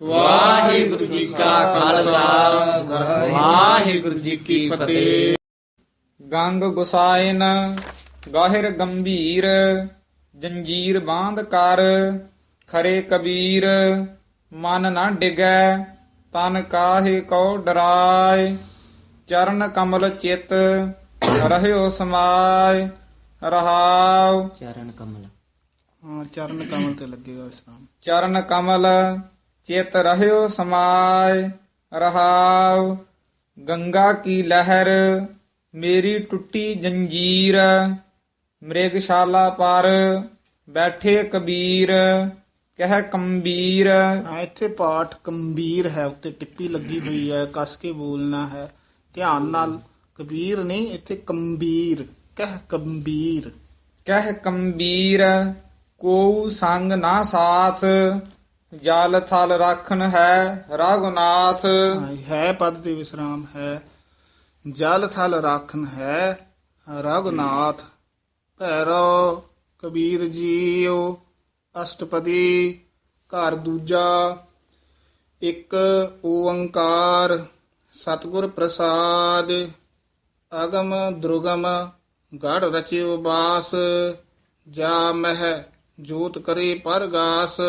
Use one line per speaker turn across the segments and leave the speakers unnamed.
ਵਾਹਿਗੁਰੂ ਜੀ ਕਾ ਖਾਲਸਾ। ਵਾਹਿਗੁਰੂ ਜੀ ਕੀ ਫਤਿਹ।
ਗੰਗ ਗੁਸਾਇਨ ਗਾਹਿਰ ਗੰਭੀਰ ਜੰਜੀਰ ਬਾਂਧ ਕਰ ਖਰੇ ਕਬੀਰ ਮਨ ਨਾ ਡਿਗੈ ਤਨ ਕਾਹੇ ਕੋ ਡਰਾਏ ਚਰਨ ਕਮਲ ਚਿਤ ਰਹਿਓ ਸਮਾਏ ਰਹਾਉ।
ਚਰਨ ਕਮਲ।
ਹਾਂ ਚਰਨ ਕਮਲ ਤੇ ਲੱਗੇਗਾ ਵਿਸਰਾਮ
ਚਰਨ ਕਮਲ ਚਿਤ ਰਹਿਓ ਸਮਾਏ ਰਹਾਉ ਗੰਗਾ ਕੀ ਲਹਿਰ ਮੇਰੀ ਟੁੱਟੀ ਜੰਜੀਰ ਮ੍ਰਿਗਸ਼ਾਲਾ ਪਰ ਬੈਠੇ ਕਬੀਰ ਕਹਿ ਕੰਬੀਰ।
ਇੱਥੇ ਪਾਠ ਗੰਭੀਰ ਹੈ ਉੱਤੇ ਟਿੱਪੀ ਲੱਗੀ ਹੋਈ ਹੈ ਕਸ ਕੇ ਬੋਲਣਾ ਹੈ। ਧਿਆਨ ਨਾਲ ਕਬੀਰ ਨਹੀਂ ਇੱਥੇ ਕੰਬੀਰ ਕਹਿ ਕੰਬੀਰ।
ਕਹਿ ਕੰਬੀਰ ਕੋ ਸੰਗ ਨਾ ਸਾਥ ਜਲ ਥਲ ਰੱਖਣ ਹੈ ਰਘੁਨਾਥ।
ਹੈ ਪਦ ਤੇ ਵਿਸਰਾਮ ਹੈ। ਜਲ ਥਲ ਰਾਖਨ ਹੈ ਰਘੁਨਾਥ। ਭੈਰੋ ਕਬੀਰ ਜੀਓ ਅਸ਼ਟਪਦੀ, ਘਰ ਦੂਜਾ, ਇੱਕ ਓੰਕਾਰ, ਸਤਿਗੁਰ ਪ੍ਰਸਾਦ, ਅਗਮ ਦੁਰਗਮ, ਗੜ ਰਚਿਓ ਬਾਸ, ਜਾ ਮਹਿ ਜੋਤ ਕਰੇ ਪਰਗਾਸ।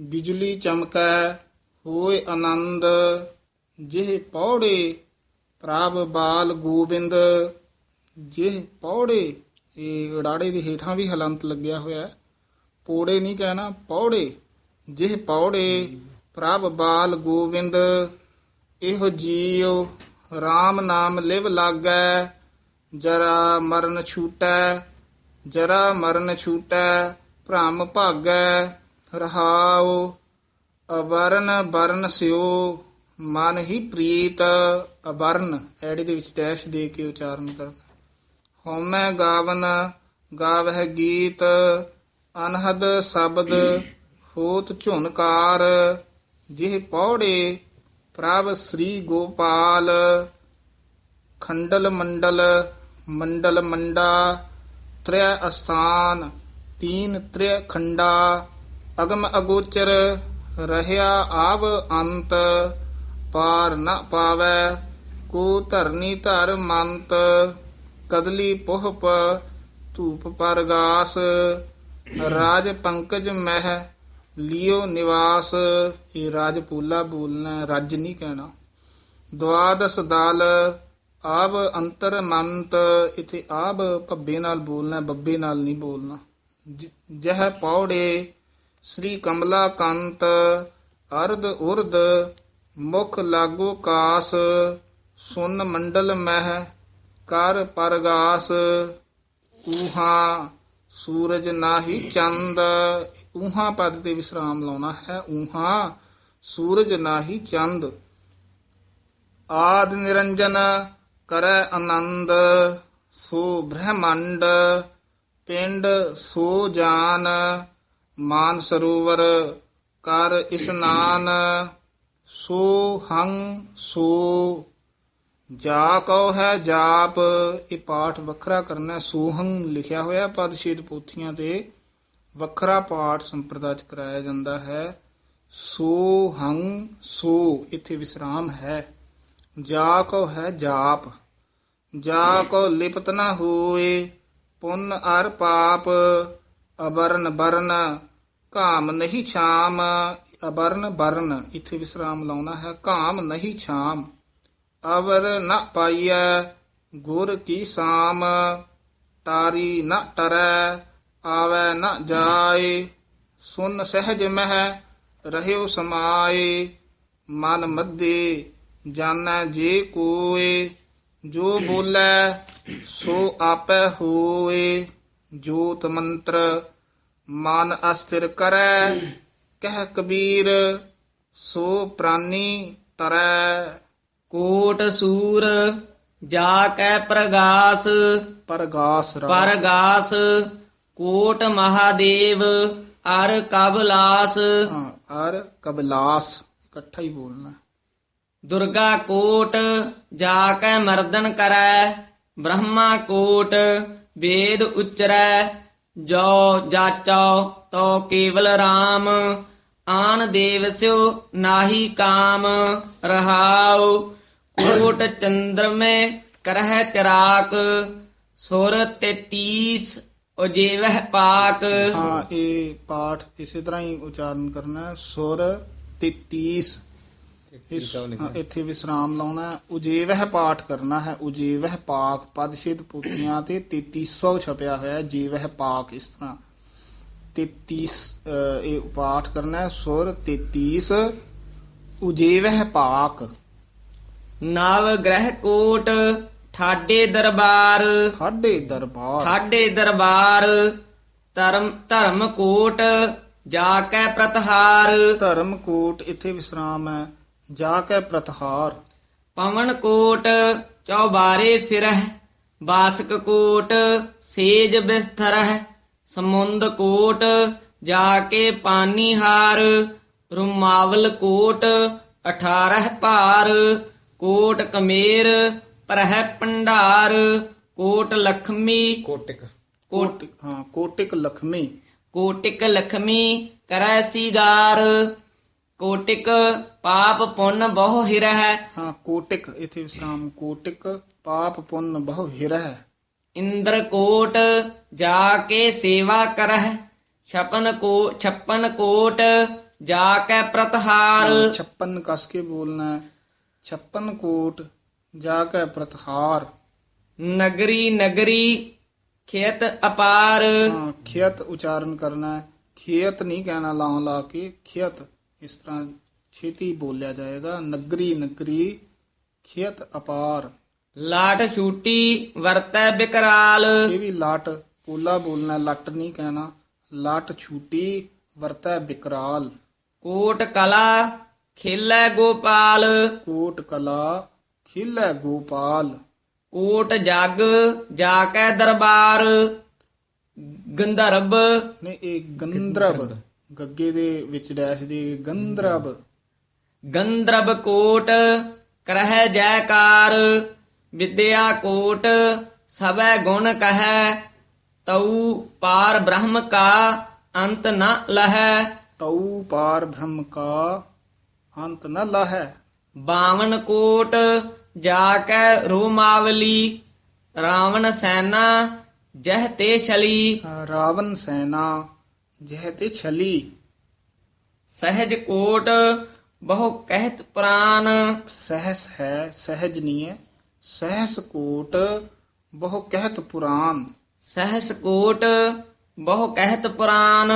ਬਿਜਲੀ ਚਮਕੈ, ਹੋਏ ਆਨੰਦ, ਜਿਹ ਪੌੜੇ ਪ੍ਰਭ ਬਾਲ ਗੋਬਿੰਦ, ਜਿਹ ਪੌੜੇ, ਇਹ ਉਡਾੜੇ ਦੇ ਹੇਠਾਂ ਵੀ ਹਲੰਤ ਲੱਗਿਆ ਹੋਇਆ ਪੌੜੇ ਪੋੜੇ ਨਹੀਂ ਕਹਿਣਾ, ਪੌੜੇ, ਜਿਹ ਪੌੜੇ ਪ੍ਰਭ ਬਾਲ ਗੋਬਿੰਦ, ਇਹੋ ਜੀਉ RAM ਨਾਮ ਲਿਵ ਲਾਗੈ, ਜਰਾ ਮਰਨ ਛੂਟੈ, ਜਰਾ ਮਰਨ ਛੂਟੈ, ਭ੍ਰਮ ਭਾਗੈ। ਰਹਾਉ, ਅਵਰਨ ਬਰਨ ਸਿਉ, ਮਨ ਹੀ ਪ੍ਰੀਤ, ਅਵਰਨ, ਐੜੀ ਦੇ ਵਿੱਚ ਡੈਸ਼ ਦੇ ਕੇ ਉਚਾਰਨ ਕਰਨਾ। ਹਉਮੈ ਗਾਵਨ, ਗਾਵਹਿ ਗੀਤ, ਅਨਹਦ ਸ਼ਬਦ, ਹੋਤ ਝੁਨਕਾਰ, ਜਿਹ ਪੌੜੇ, ਪ੍ਰਭ ਸ੍ਰੀ ਗੋਪਾਲ, ਖੰਡਲ ਮੰਡਲ ਮੰਡਲ ਮੰਡਾ, ਤ੍ਰੈ ਅਸਥਾਨ, ਤੀਨ ਤ੍ਰੈ ਖੰਡਾ ਅਗਮ ਅਗੋਚਰ ਰਹਿਆ ਆਵ ਅੰਤ ਪਾਰ ਨ ਪਾਵੈ ਕੋ ਧਰਨੀ ਧਰ ਮੰਤ ਕਦਲੀ ਪੁਹਪ ਧੂਪ ਪਰਗਾਸ ਰਾਜ ਪੰਕਜ ਮਹਿ ਲਿਓ ਨਿਵਾਸ। ਇਹ ਰਾਜ ਪੂਲਾ ਬੋਲਣਾ ਹੈ, ਰੱਜ ਨਹੀਂ ਕਹਿਣਾ। ਦਵਾਦਸ ਦਲ ਆਬ ਅੰਤਰ ਮੰਤ ਇਥੇ ਆਬ ਭੱਬੇ ਨਾਲ ਬੋਲਣਾ ਬੱਬੇ ਨਾਲ ਨਹੀਂ ਬੋਲਣਾ। ਜ- ਜਹ ਪੌੜੇ ਸ੍ਰੀ ਕਮਲਾ ਕੰਤ ਅਰਧ ਉਰਦ ਮੁਖ ਲਾਗੋ ਕਾਸ ਸੁਨ ਮੰਡਲ ਮਹਿ ਕਰ ਪਰਗਾਸ। ਊਹਾ ਸੂਰਜ ਨਾਹੀ ਚੰਦ। ਊਹਾ ਪਦ ਤੇ ਵਿਸਰਾਮ ਲਾਉਣਾ ਹੈ। ਊਹਾ ਸੂਰਜ ਨਾਹੀ ਚੰਦ। ਆਦ ਨਿਰੰਜਨ ਕਰੈ ਆਨੰਦ। ਸੋ ਬ੍ਰਹਮੰਡ, ਪਿੰਡ ਸੋ ਜਾਨ। ਮਾਨ ਸਰੋਵਰ ਕਰ ਇਸਨਾਨ ਸੋ ਹੰ ਸੋ। ਜਾ ਕਉ ਹੈ ਜਾਪ, ਇਹ ਪਾਠ ਵੱਖਰਾ ਕਰਨਾ ਹੈ। ਸੋਹੰ ਲਿਖਿਆ ਹੋਇਆ ਪਦ ਛੇਦ ਪੋਥੀਆਂ ਤੇ ਵੱਖਰਾ ਪਾਠ ਸੰਪਰਦਾ ਚ ਕਰਾਇਆ ਜਾਂਦਾ ਹੈ। ਸੋ ਹੰ ਸੋ, ਇੱਥੇ ਵਿਸਰਾਮ ਹੈ। ਜਾ ਕਉ ਹੈ ਜਾਪ, ਜਾ ਕੋ ਲਿਪਤ ਨਾ ਹੋਏ, ਪੁੰਨ ਅਰ ਪਾਪ ਅਬਰਨ ਬਰਨ ਕਾਮ ਨਹੀਂ ਛਾਮ। ਅਬਰਨ ਬਰਨ, ਇੱਥੇ ਵਿਸਰਾਮ ਲਾਉਣਾ ਹੈ। ਕਾਮ ਨਹੀਂ ਛਾਮ। ਅਵਰ ਨ ਪਾਈਐ, ਗੁਰ ਕੀ ਸਾਮ। ਤਾਰੀ ਨ ਟਰੈ, ਆਵੈ ਨ ਜਾਏ। ਸੁਨ ਸਹਿਜ ਮਹਿ, ਰਹਿਓ ਸਮਾਏ। ਮਨ ਮੱਦੇ ਜਾਣੈ ਜੇ ਕੋਏ। ਜੋ ਬੋਲੇ, ਸੋ ਆਪੈ ਹੋਏ। ਜੋਤ ਮੰਤਰ ਮਨ ਅਸਥਿਰ ਕਰੈ ਕਹਿ ਕਬੀਰ ਸੋ ਪ੍ਰਾਨੀ ਤਰੈ।
ਕੋਟ ਸੂਰ ਜਾ ਕੈ ਪ੍ਰਗਾਸ
ਪਰਗਾਸ
ਪਰਗਾਸ ਕੋਟ ਮਹਾਦੇਵ ਅਰ ਕਬਲਾਸ।
ਅਰ ਕਬਲਾਸ ਇਕੱਠਾ ਹੀ ਬੋਲਣਾ।
ਦੁਰਗਾ ਕੋਟ ਜਾ ਕੈ ਮਰਦਨ ਕਰੈ ਬ੍ਰਹਮਾ ਕੋਟ ਵੇਦ ਉਚਰੈ। ਜੋ ਜਾਚੋ ਤੋ ਕੇਵਲ RAM ਆਨ ਦੇਵਸਿਓ ਨਾਹੀ ਕਾਮ, ਰਹਾਉ, ਕੋਟ ਚੰਦਰ ਮੈਂ ਕਰਹਿ ਚਰਾਕ, ਸੁਰ 33 ਉਜੀਵਹਿ ਪਾਕ।
ਹਾਂ, ਇਹ ਪਾਠ ਇਸੇ ਤਰ੍ਹਾਂ ਹੀ ਉਚਾਰਨ ਕਰਨਾ ਹੈ। ਸੁਰ 33 ਇਸ ਇੱਥੇ ਵਿਸਰਾਮ ਲਾਉਣਾ ਹੈ। ਉਜੇਵਹਿ ਪਾਠ ਕਰਨਾ ਹੈ। ਉਜੇਵਹਿ ਪਾਕ ਪਦ ਸਿੱਧ ਪੋਥੀਆਂ ਤੇ 3300 ਛਪਿਆ ਹੋਇਆ ਹੈ। ਜੀਵਹਿ ਪਾਕ ਇਸ ਤਰ੍ਹਾਂ। 33 ਅਹ, ਇਹ ਪਾਠ ਕਰਨਾ ਹੈ। ਸੁਰ 33 ਉਜੇਵਹਿ ਪਾਕ।
ਨਵ ਗ੍ਰਹਿ ਕੋਟ ਠਾਡੇ ਦਰਬਾਰ।
ਠਾਡੇ ਦਰਬਾਰ।
ਠਾਡੇ ਦਰਬਾਰ ਧਰਮ ਧਰਮ ਕੋਟ ਜਾ ਕੈ ਪ੍ਰਤਹਾਰ।
ਧਰਮ ਕੋਟ ਇੱਥੇ ਵਿਸਰਾਮ ਹੈ। ਜਾ ਕੇ ਪ੍ਰਤਹਾਰ।
ਪਵਨ ਕੋਟ ਚੌਬਾਰੇ ਫਿਰਹਿ ਬਾਸਕ ਕੋਟ ਸੇਜ ਬਿਸਥਰਹਿ ਸਮੁੰਦ ਕੋਟ ਜਾ ਕੇ ਪਾਨੀ ਹਾਰ ਰੁਮਾਵਲ ਕੋਟ 18 ਭਾਰ ਕੋਟ ਕਮੇਰ ਪ੍ਰਹਿ ਭੰਡਾਰ ਕੋਟ ਲਖਮੀ
ਕੋਟਿਕ।
ਕੋਟ
ਹਾਂ ਕੋਟਿਕ ਲਖਮੀ।
ਕੋਟਿਕ ਲਖਮੀ ਕਰੈ ਸੀਗਾਰ। ਕੋਟਿਕ ਪਾਪ ਪੁੰਨ ਬਹੁ ਹਿਰਹਿ
ਹਾਂ ਕੋਟਿਕ ਇਥੇ ਵਿਸਰਾਮ ਕੋਟਿਕ ਪਾਪ ਪੁੰਨ ਬਹੁ ਹਿਰਹਿ
ਇੰਦਰ ਕੋਟ ਜਾ ਕੇ ਸੇਵਾ ਕਰਹਿ ਛਪਨ ਕੋ ਛਪਨ ਕੋਟ ਜਾ ਕੇ ਪ੍ਰਤਹਾਰ
56 ਕਸ ਕੇ ਬੋਲਣਾ ਹੈ 56 ਕੋਟ ਜਾ ਕੇ ਪ੍ਰਤਹਾਰ
ਨਗਰੀ ਨਗਰੀ ਖੇਤ ਅਪਾਰ
ਹਾਂ ਖੇਤ ਉਚਾਰਨ ਕਰਨਾ ਹੈ ਖੇਤ ਨਹੀਂ ਕਹਿਣਾ ਲਾਂ ਲਾ ਕੇ ਖੇਤ ਇਸ ਤਰ੍ਹਾਂ ਛੇਤੀ ਬੋਲਿਆ ਜਾਏਗਾ ਨਗਰੀ ਨਗਰੀ ਖੇਤ ਅਪਾਰ
ਲਾਟ ਛੂਟੀ ਵਰਤੈ ਬਿਕਰਾਲ
ਇਹ ਵੀ ਲਾਟ ਪੋਲਾ ਬੋਲਣਾ ਲੱਟ ਨਹੀਂ ਕਹਿਣਾ ਲੱਟ ਛੂਟੀ ਵਰਤੈ ਬਿਕਰਾਲ
ਕੋਟ ਕਲਾ ਖੇਲੇ ਗੋਪਾਲ
ਕੋਟ ਕਲਾ ਖਿਲੈ ਗੋਪਾਲ
ਕੋਟ ਜਗ ਜਾ ਕੇ ਦਰਬਾਰ ਗੰਧਰਬ
ਨੇ ਇਹ ਗੰਧਰਬ ਗੱਗੇ ਦੇ ਵਿੱਚ ਡੈਸ਼ ਦੇ ਗੰਧਰਬ
ਗੰਧਰਬ ਕੋਟ ਕਰਹਿ ਜੈਕਾਰ ਵਿਦਿਆ ਕੋਟ ਸਭੈ ਗੁਣ ਕਹੈ ਤਉ ਪਾਰ ਬ੍ਰਹਮ ਕਾ ਅੰਤ ਨ ਲਹੈ।
ਤਉ ਪਾਰ ਬ੍ਰਹਮ ਕਾ ਅੰਤ ਨ ਲਹੈ।
ਬਾਵਨ ਕੋਟ ਜਾ ਕੈ ਰੋਮਾਵਲੀ ਰਾਵਣ ਸੈਨਾ ਜਹ ਤੇ ਛਲੀ।
ਰਾਵਨ ਸੈਨਾ ਜਹ ਤੇ ਛਲੀ।
ਸਹਿਜ ਕੋਟ ਬਹੁ ਕਹਿਤ ਪ੍ਰਾਨ।
ਸਹਸ ਹੈ ਸਹਿਜ ਨਹੀਂ ਹੈ। ਸਹਸ ਕੋਟ ਬਹੁ ਕਹਿਤ ਪੁਰਾਨ।
ਸਹਸ ਕੋਟ ਬਹੁ ਕਹਿਤ ਪੁਰਾਨ।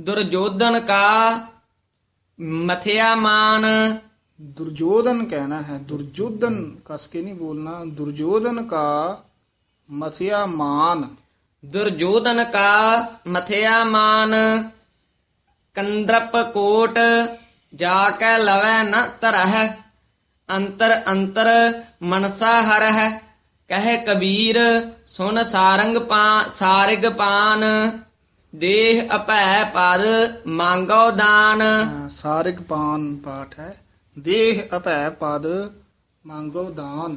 ਦੁਰਜੋਧਨ ਕਾ ਮਥਿਆ ਮਾਨ।
ਦੁਰਜੋਧਨ ਕਹਿਣਾ ਹੈ ਦੁਰਜੋਧਨ ਕਸ ਕੇ ਨਹੀਂ ਬੋਲਣਾ। ਦੁਰਜੋਧਨ ਕਾ ਮਥਿਆ ਮਾਨ।
ਦੁਰਜੋਧਨ ਕਾ ਮਥਿਆ ਮਾਨ ਕੰਦਰਪ ਕੋਟ ਜਾ ਕੇ ਲਵੈ ਨ ਤਰਹਿ ਅੰਤਰ ਅੰਤਰ ਮਨਸਾ ਹਰਹਿ ਕਹੇ ਕਬੀਰ ਸੁਨ ਸਾਰੰਗ ਪਾ ਸਾਰਿਗ ਪਾਨ ਦੇਹ ਅਪੈ ਪਦ ਮੰਗੋ ਦਾਨ।
ਹਾਂ, ਸਾਰਿਗ ਪਾਨ ਪਾਠ ਹੈ ਦੇਹ ਅਪੈ ਪਦ ਮੰਗੋ ਦਾਨ।